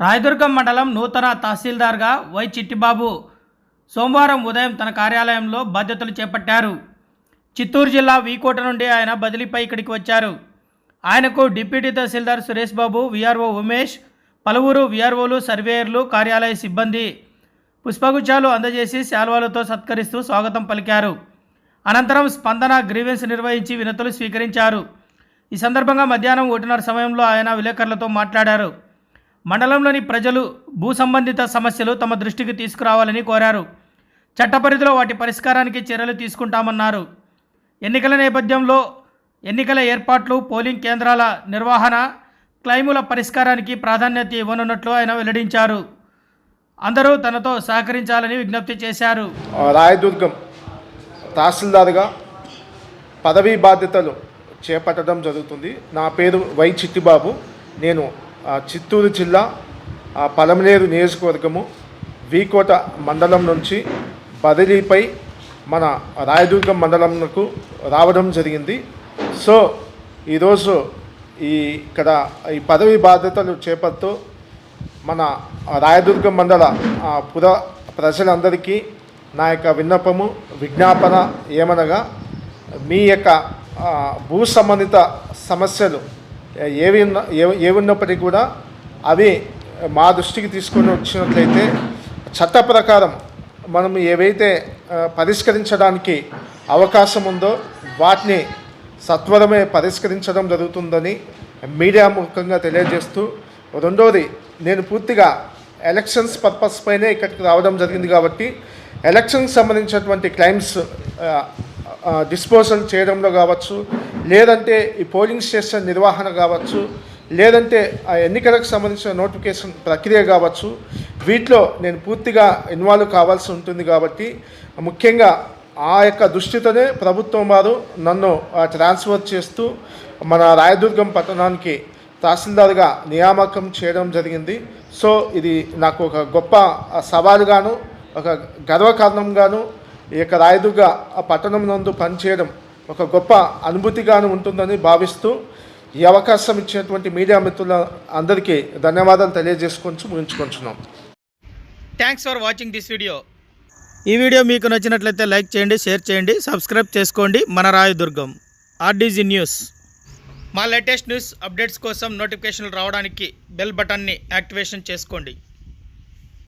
రాయదుర్గం మండలం నూతన తహసీల్దార్గా వై చిట్టిబాబు సోమవారం ఉదయం తన కార్యాలయంలో బాధ్యతలు చేపట్టారు. చిత్తూరు జిల్లా వీకోట నుండి ఆయన బదిలీపై ఇక్కడికి వచ్చారు. ఆయనకు డిప్యూటీ తహసీల్దార్ సురేష్ బాబు విఆర్ఓ ఉమేష్ పలువురు విఆర్ఓలు సర్వేయర్లు కార్యాలయ సిబ్బంది పుష్పగుచ్చాలు అందజేసి శాల్వాలతో సత్కరిస్తూ స్వాగతం పలికారు. అనంతరం స్పందన గ్రీవెన్స్ నిర్వహించి వినతులు స్వీకరించారు. ఈ సందర్భంగా మధ్యాహ్నం ఒకటిన్నర సమయంలో ఆయన విలేకరులతో మాట్లాడారు. మండలంలోని ప్రజలు భూ సంబంధిత సమస్యలు తమ దృష్టికి తీసుకురావాలని కోరారు. చట్టపరిధిలో వాటి పరిష్కారానికి చర్యలు తీసుకుంటామన్నారు. ఎన్నికల నేపథ్యంలో ఎన్నికల ఏర్పాట్లు పోలింగ్ కేంద్రాల నిర్వహణ క్లైముల పరిష్కారానికి ప్రాధాన్యత ఇవ్వనున్నట్లు ఆయన వెల్లడించారు. అందరూ తనతో సహకరించాలని విజ్ఞప్తి చేశారు. రాయదుర్గం తహసీల్దార్గా పదవీ బాధ్యతలు చేపట్టడం జరుగుతుంది. నా పేరు వై చిట్టిబాబు. నేను చిత్తూరు జిల్లా పలమలేరు పలమనేరు నియోజకవర్గము వీకోట మండలం నుంచి బదిలీపై మన రాయదుర్గం మండలంకు రావడం జరిగింది. సో ఈరోజు ఈ ఇక్కడ ఈ పదవి బాధ్యతలు చేపడుతూ మన రాయదుర్గం మండల పుర ప్రజలందరికీ నా యొక్క విన్నపము విజ్ఞాపన ఏమనగా మీ యొక్క భూ సంబంధిత సమస్యలు ఏవి ఏవి ఉన్నప్పటికీ కూడా అవి మా దృష్టికి తీసుకొని వచ్చినట్లయితే చట్ట ప్రకారం మనం ఏవైతే పరిష్కరించడానికి అవకాశం ఉందో వాటిని సత్వరమే పరిష్కరించడం జరుగుతుందని మీడియా ముఖంగా తెలియజేస్తూ రెండోది నేను పూర్తిగా ఎలక్షన్స్ పర్పస్ పైనే ఇక్కడికి రావడం జరిగింది కాబట్టి ఎలక్షన్కి సంబంధించినటువంటి క్లైమ్స్ డిస్పోజల్ చేయడంలో కావచ్చు లేదంటే ఈ పోలింగ్ స్టేషన్ నిర్వహణ కావచ్చు లేదంటే ఆ ఎన్నికలకు సంబంధించిన నోటిఫికేషన్ ప్రక్రియ కావచ్చు వీటిలో నేను పూర్తిగా ఇన్వాల్వ్ కావాల్సి ఉంటుంది కాబట్టి ముఖ్యంగా ఆ యొక్క దృష్టితోనే ప్రభుత్వం వారు నన్ను ట్రాన్స్ఫర్ చేస్తూ మన రాయదుర్గం పట్టణానికి తహసీల్దార్గా నియామకం చేయడం జరిగింది. సో ఇది నాకు ఒక గొప్ప సవాలుగాను ఒక గర్వకారణంగాను ఈ యొక్క రాయదుర్గ ఆ పట్టణం నందు పనిచేయడం ఒక గొప్ప అనుభూతిగాను ఉంటుందని భావిస్తూ ఈ అవకాశం ఇచ్చినటువంటి మీడియా మిత్రుల అందరికీ ధన్యవాదాలు తెలియజేసుకొని ముగించుకుంటున్నాం. Thanks for watching this video ఈ వీడియో మీకు నచ్చినట్లయితే లైక్ చేయండి షేర్ చేయండి సబ్స్క్రైబ్ చేసుకోండి. మన రాయదుర్గం ఆర్డీజీ న్యూస్ మా లేటెస్ట్ న్యూస్ అప్డేట్స్ కోసం నోటిఫికేషన్లు రావడానికి బెల్ బటన్ని యాక్టివేషన్ చేసుకోండి.